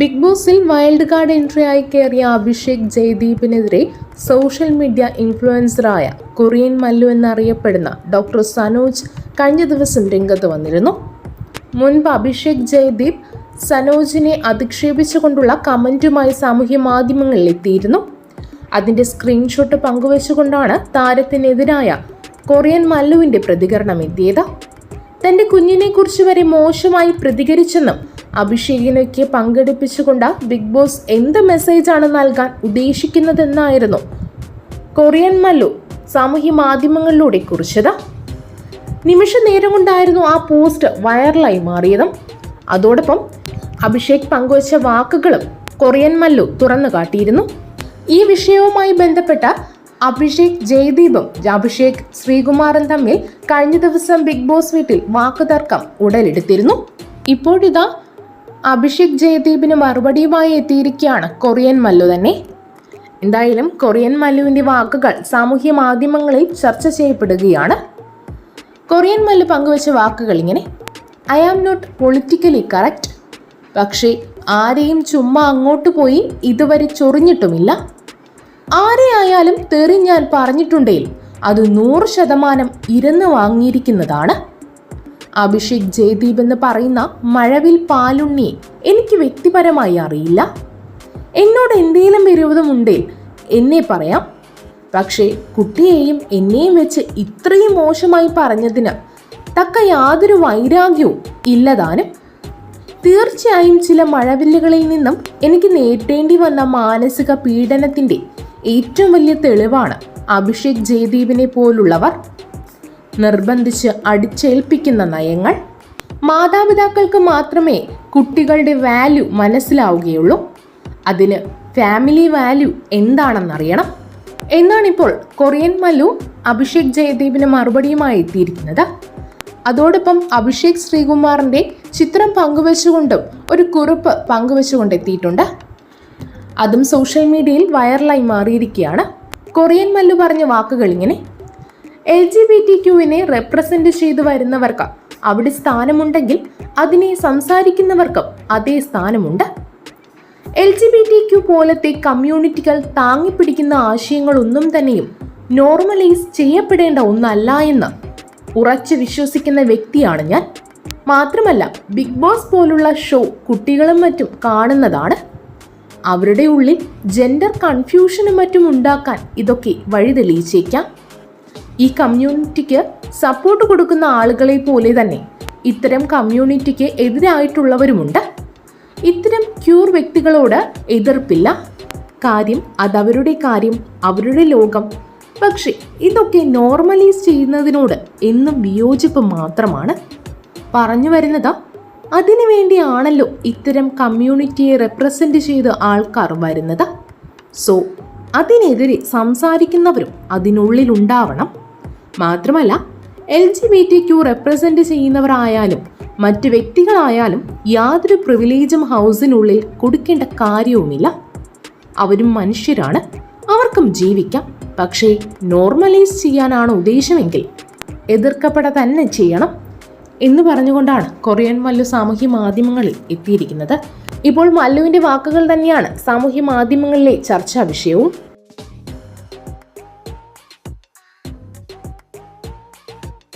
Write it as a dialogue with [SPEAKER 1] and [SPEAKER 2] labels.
[SPEAKER 1] Big ബോസിൽ wild card entry ആയി കയറിയ അഭിഷേക് ജയ്ദീപിനെതിരെ സോഷ്യൽ മീഡിയ ഇൻഫ്ലുവൻസറായ കൊറിയൻ മല്ലു എന്നറിയപ്പെടുന്ന ഡോക്ടർ സനോജ് കഴിഞ്ഞ ദിവസം രംഗത്ത് വന്നിരുന്നു. മുൻപ് അഭിഷേക് ജയ്ദീപ് സനോജിനെ അധിക്ഷേപിച്ചുകൊണ്ടുള്ള കമന്റുമായി സാമൂഹ്യ മാധ്യമങ്ങളിൽ എത്തിയിരുന്നു. അതിന്റെ സ്ക്രീൻഷോട്ട് പങ്കുവച്ചുകൊണ്ടാണ് താരത്തിനെതിരായ കൊറിയൻ മല്ലുവിന്റെ പ്രതികരണം എത്തിയത്. തന്റെ കുഞ്ഞിനെക്കുറിച്ച് വരെ മോശമായി പ്രതികരിച്ചെന്നും അഭിഷേകിനൊക്കെ പങ്കെടുപ്പിച്ചുകൊണ്ട് ബിഗ് ബോസ് എന്ത് മെസ്സേജാണ് നൽകാൻ ഉദ്ദേശിക്കുന്നതെന്നായിരുന്നു. കൊറിയൻ മല്ലു സാമൂഹ്യ മാധ്യമങ്ങളിലൂടെ കുറിച്ചത്. നിമിഷ നേരം കൊണ്ടായിരുന്നു ആ പോസ്റ്റ് വൈറലായി മാറിയതും. അതോടൊപ്പം അഭിഷേക് പങ്കുവച്ച വാക്കുകളും കൊറിയൻ മല്ലു തുറന്നു കാട്ടിയിരുന്നു. ഈ വിഷയവുമായി ബന്ധപ്പെട്ട അഭിഷേക് ജയദീപും അഭിഷേക് ശ്രീകുമാറും തമ്മിൽ കഴിഞ്ഞ ദിവസം ബിഗ് ബോസ് വീട്ടിൽ വാക്കുതർക്കം ഉടലെടുത്തിരുന്നു. ഇപ്പോഴിതാ അഭിഷേക് ജയദീപിന് മറുപടിയുമായി എത്തിയിരിക്കുകയാണ് കൊറിയൻ മല്ലു തന്നെ. എന്തായാലും കൊറിയൻ മല്ലുവിന്റെ വാക്കുകൾ സാമൂഹ്യ മാധ്യമങ്ങളിൽ ചർച്ച ചെയ്യപ്പെടുകയാണ്. കൊറിയൻ മല്ലു പങ്കുവച്ച വാക്കുകൾ ഇങ്ങനെ. I am not politically correct. പക്ഷേ ആരെയും ചുമ്മാ അങ്ങോട്ട് പോയി ഇതുവരെ ചൊറിഞ്ഞിട്ടുമില്ല. ആരെയായാലും തെറി ഞാൻ പറഞ്ഞിട്ടുണ്ടെങ്കിൽ അത് നൂറ് ശതമാനം ഇരന്ന് വാങ്ങിയിരിക്കുന്നതാണ്. അഭിഷേക് ജയദീപ് എന്ന് പറയുന്ന മഴവിൽ പാലുണ്ണിയെ എനിക്ക് വ്യക്തിപരമായി അറിയില്ല. എന്നോട് എന്തെങ്കിലും വിരോധമുണ്ടേ എന്നെ പറയാം. പക്ഷേ കുട്ടിയെയും എന്നെയും വെച്ച് ഇത്രയും മോശമായി പറഞ്ഞതിന് തക്ക യാതൊരു വൈരാഗ്യവും ഇല്ലതാനും തീർച്ചയായും ചില മഴവില്ലുകളിൽ നിന്നും എനിക്ക് നേരിടേണ്ടി വന്ന മാനസിക പീഡനത്തിന്റെ ഏറ്റവും വലിയ തെളിവാണ് അഭിഷേക് ജയദീപിനെ പോലുള്ളവർ. നിർബന്ധിച്ച് അടിച്ചേൽപ്പിക്കുന്ന നയങ്ങൾ മാതാപിതാക്കൾക്ക് മാത്രമേ കുട്ടികളുടെ വാല്യൂ മനസ്സിലാവുകയുള്ളൂ. അതിന് ഫാമിലി വാല്യൂ എന്താണെന്നറിയണം. എന്നാണിപ്പോൾ കൊറിയൻ മല്ലു അഭിഷേക് ജയദേവിന് മറുപടിയുമായി എത്തിയിരിക്കുന്നത്. അതോടൊപ്പം അഭിഷേക് ശ്രീകുമാറിന്റെ ചിത്രം പങ്കുവച്ചുകൊണ്ടും ഒരു കുറിപ്പ് പങ്കുവച്ചുകൊണ്ട് എത്തിയിട്ടുണ്ട് അതും സോഷ്യൽ മീഡിയയിൽ വൈറലായി മാറിയിരിക്കുകയാണ്. കൊറിയൻ മല്ലു പറഞ്ഞ വാക്കുകൾ ഇങ്ങനെ എൽ ജി ബി ടി ക്യൂവിനെ റെപ്രസെന്റ് ചെയ്തു വരുന്നവർക്ക് അവിടെ സ്ഥാനമുണ്ടെങ്കിൽ അതിനെ സംസാരിക്കുന്നവർക്കും അതേ സ്ഥാനമുണ്ട്. L G B T Q പോലത്തെ കമ്മ്യൂണിറ്റികൾ താങ്ങിപ്പിടിക്കുന്ന ആശയങ്ങളൊന്നും തന്നെയും നോർമലൈസ് ചെയ്യപ്പെടേണ്ട ഒന്നല്ല എന്ന് ഉറച്ച് വിശ്വസിക്കുന്ന വ്യക്തിയാണ് ഞാൻ. മാത്രമല്ല ബിഗ് ബോസ് പോലുള്ള ഷോ കുട്ടികളും മറ്റും കാണുന്നതാണ്. അവരുടെ ഉള്ളിൽ ജെൻഡർ കൺഫ്യൂഷനും മറ്റും ഉണ്ടാക്കാൻ ഇതൊക്കെ വഴി തെളിയിച്ചേക്കാം. ഈ കമ്മ്യൂണിറ്റിക്ക് സപ്പോർട്ട് കൊടുക്കുന്ന ആളുകളെ പോലെ തന്നെ ഇത്തരം കമ്മ്യൂണിറ്റിക്ക് എതിരായിട്ടുള്ളവരുമുണ്ട്. ഇത്തരം ക്യൂർ വ്യക്തികളോട് എതിർപ്പില്ല. കാര്യം അതവരുടെ കാര്യം അവരുടെ ലോകം. പക്ഷേ ഇതൊക്കെ നോർമലൈസ് ചെയ്യുന്നതിനോട് എന്നും വിയോജിപ്പ് മാത്രമാണ്. പറഞ്ഞു വരുന്നത് അതിനു വേണ്ടിയാണല്ലോ ഇത്തരം കമ്മ്യൂണിറ്റിയെ റെപ്രസെന്റ് ചെയ്ത് ആൾക്കാർ വരുന്നത്. സോ അതിനെതിരെ സംസാരിക്കുന്നവരും അതിനുള്ളിലുണ്ടാവണം. മാത്രമല്ല L G B T Q represent ചെയ്യുന്നവരായാലും മറ്റ് വ്യക്തികളായാലും യാതൊരു പ്രിവിലേജും ഹൗസിനുള്ളിൽ കൊടുക്കേണ്ട കാര്യവുമില്ല. അവരും മനുഷ്യരാണ് അവർക്കും ജീവിക്കാം. പക്ഷേ നോർമലൈസ് ചെയ്യാനാണ് ഉദ്ദേശമെങ്കിൽ എതിർക്കപ്പെട തന്നെ ചെയ്യണം എന്ന് പറഞ്ഞുകൊണ്ടാണ് കൊറിയൻ മല്ലു സാമൂഹ്യ മാധ്യമങ്ങളിൽ എത്തിയിരിക്കുന്നത്. ഇപ്പോൾ മല്ലുവിന്റെ വാക്കുകൾ തന്നെയാണ് സാമൂഹ്യ മാധ്യമങ്ങളിലെ ചർച്ചാ വിഷയവും.